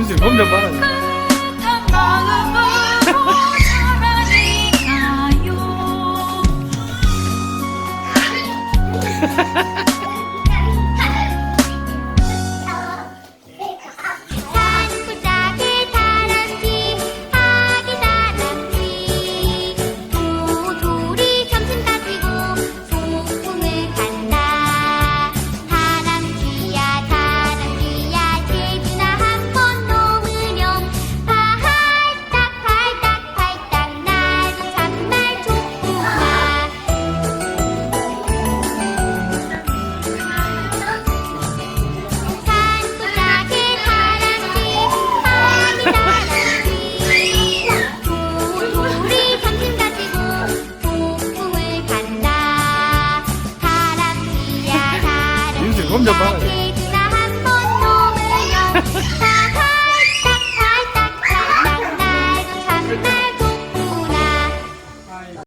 윤수 몸좀 봐라 그럼 좀 빨아요.